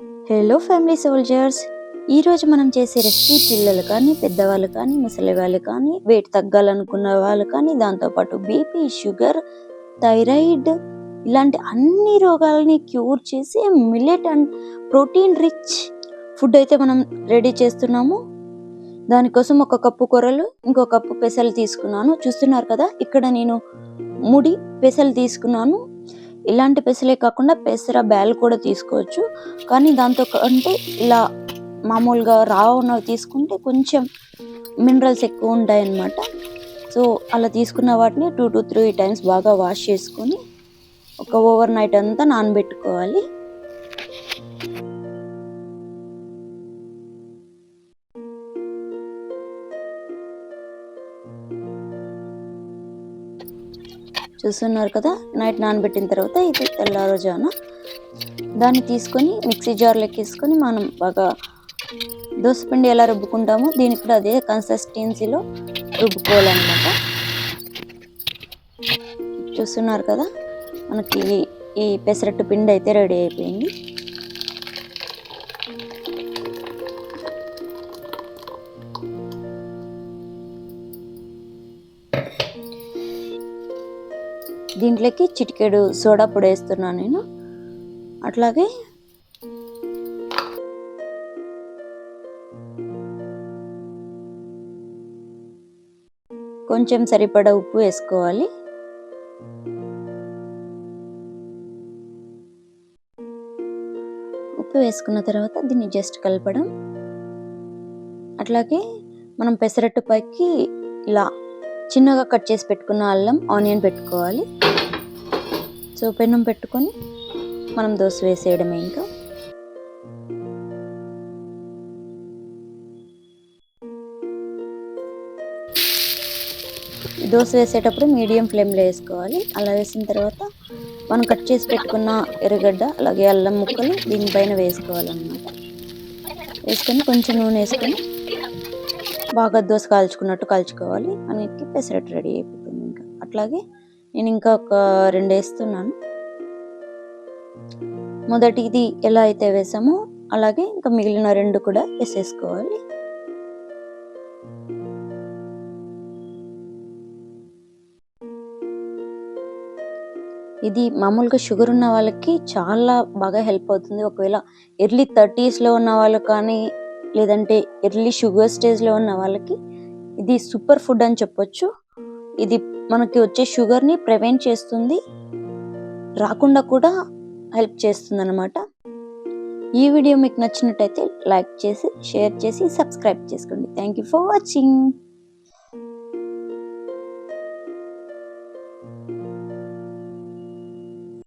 Hello family soldiers ఈరోజు మనం చేసే రెసిపీ పిల్లలు కానీ పెద్దవాళ్ళు కానీ ముసలి వాళ్ళు కానీ వెయిట్ తగ్గాలనుకున్న వాళ్ళు కానీ దాంతోపాటు బీపీ షుగర్ థైరాయిడ్ ఇలాంటి అన్ని రోగాలని క్యూర్ చేసి millet and protein rich food అయితే మనం రెడీ చేస్తున్నాము. దానికోసం ఒక కప్పు కూరలు ఇంకో కప్పు పెసలు తీసుకున్నాను. చూస్తున్నారు కదా ఇక్కడ నేను ముడి పెసలు తీసుకున్నాను. ఇలాంటి పెసలే కాకుండా పెసర బ్యాల్ కూడా తీసుకోవచ్చు. కానీ దాంతో అంటే ఇలా మామూలుగా రావునవి తీసుకుంటే కొంచెం మినరల్స్ ఎక్కువ ఉంటాయి అన్నమాట సో అలా తీసుకున్న వాటిని టూ టు త్రీ టైమ్స్ బాగా వాష్ చేసుకొని ఒక ఓవర్ నైట్ అంతా నానబెట్టుకోవాలి. చూస్తున్నారు కదా నైట్ నానబెట్టిన తర్వాత ఇది తెల్లారుజాన దాన్ని తీసుకొని మిక్సీ జార్లోకి వేసుకొని మనం బాగా దోసపిండి ఎలా రుబ్బుకుంటామో దీనికి కూడా అదే కన్సిస్టెన్సీలో రుబ్బుకోవాలన్నమాట. చూస్తున్నారు కదా మనకి ఈ పెసరట్టు పిండి అయితే రెడీ అయిపోయింది. దీంట్లోకి చిటికెడు సోడా పొడి వేస్తున్నాను నేను. అట్లాగే కొంచెం సరిపడా ఉప్పు వేసుకోవాలి. ఉప్పు వేసుకున్న తర్వాత దీన్ని జస్ట్ కలపడం. అట్లాగే మనం పెసరట్టు పైకి ఇలా చిన్నగా కట్ చేసి పెట్టుకున్న అల్లం ఆనియన్ పెట్టుకోవాలి. సో పెన్నం పెట్టుకొని మనం దోశ వేసేయడమే ఇంకా. దోశ వేసేటప్పుడు మీడియం ఫ్లేమ్లో వేసుకోవాలి. అలా వేసిన తర్వాత మనం కట్ చేసి పెట్టుకున్న ఎర్రగడ్డ అలాగే అల్లం ముక్కలు దీనిపైన వేసుకోవాలన్నమాట. వేసుకొని కొంచెం నూనె వేసుకొని బాగా దోశ కాల్చుకున్నట్టు కాల్చుకోవాలి. అన్నిటికి పెసరట్టు రెడీ అయిపోతుంది ఇంకా. అట్లాగే నేను ఇంకా ఒక రెండు వేస్తున్నాను. మొదటిది ఎలా అయితే వేసామో అలాగే ఇంకా మిగిలిన రెండు కూడా వేసేసుకోవాలి. ఇది మామూలుగా షుగర్ ఉన్న వాళ్ళకి చాలా బాగా హెల్ప్ అవుతుంది. ఒకవేళ ఎర్లీ థర్టీస్లో ఉన్న వాళ్ళు కానీ లేదంటే ఎర్లీ షుగర్ స్టేజ్లో ఉన్న వాళ్ళకి ఇది సూపర్ ఫుడ్ అని చెప్పొచ్చు. ఇది మనకి వచ్చే షుగర్ని ప్రివెంట్ చేస్తుంది. రాకుండా కూడా హెల్ప్ చేస్తుంది అనమాట ఈ వీడియో మీకు నచ్చినట్టయితే లైక్ చేసి షేర్ చేసి సబ్స్క్రైబ్ చేసుకోండి. Thank you for watching.